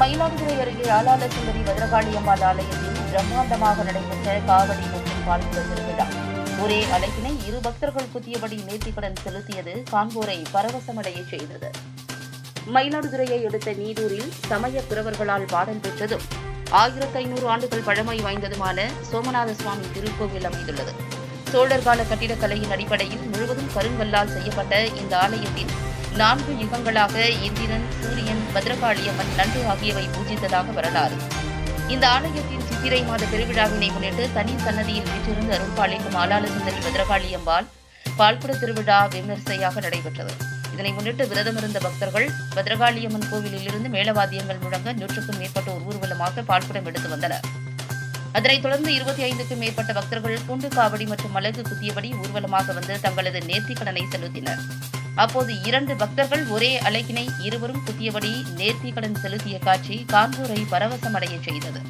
மயிலாடுதுறை அருகே ஆலாள சுந்தரி பத்ரகாளி அம்மாள் ஆலயத்தில் பிரம்மாண்டமாக நடைபெற்ற காவடி மற்றும் பால்குட திருவிழா. ஒரே அலைக்கினை இரு பக்தர்கள் குத்தியபடி நேர்த்திக்கடன் செலுத்தியது காண்போரை பரவசமடைய செய்தது. மயிலாடுதுறையை அடுத்த நீடூரில் சமய பிறவர்களால் பாடம் பெற்றதும் ஆயிரத்து ஐநூறு ஆண்டுகள் பழமை வாய்ந்ததுமான சோமநாத சுவாமி திருக்கோவில் அமைந்துள்ளது. சோழர் கால கட்டிடக்கலையின் அடிப்படையில் முழுவதும் கருங்கல்லால் செய்யப்பட்ட இந்த ஆலயத்தின் நான்கு யுகங்களாக இந்திரன் சூரியன் பத்ரகாளியம்மன் நண்டு ஆகியவை பூஜித்ததாக வரலாறு. இந்த ஆலயத்தின் சித்திரை மாத திருவிழாவினை முன்னிட்டு தனி சன்னதியில் வீற்றிருந்து அருள்பாலிக்கும் ஆலாள சுந்தரி பத்ரகாளியம்பாள் பால்குட திருவிழா விமரிசையாக நடைபெற்றது. இதனை முன்னிட்டு விரதமிருந்த பக்தர்கள் பத்ரகாளியம்மன் கோவிலில் இருந்து மேளவாத்தியங்கள் முழங்க நூற்றுக்கும் மேற்பட்டோர் ஊர்வலமாக பால்குடம் எடுத்து வந்தனர். அதனைத் தொடர்ந்து இருபத்தி ஐந்துக்கும் மேற்பட்ட பக்தர்கள் பூண்டு காவடி மற்றும் மலகு குத்தியபடி ஊர்வலமாக வந்து தங்களது நேர்த்திக்கடனை செலுத்தினர். அப்போது இரண்டு பக்தர்கள் ஒரே அலைக்கினை இருவரும் குத்தியபடி நேர்த்திக்கடன் செலுத்திய காட்சி கான்பூரை பரவசமடைய செய்தது.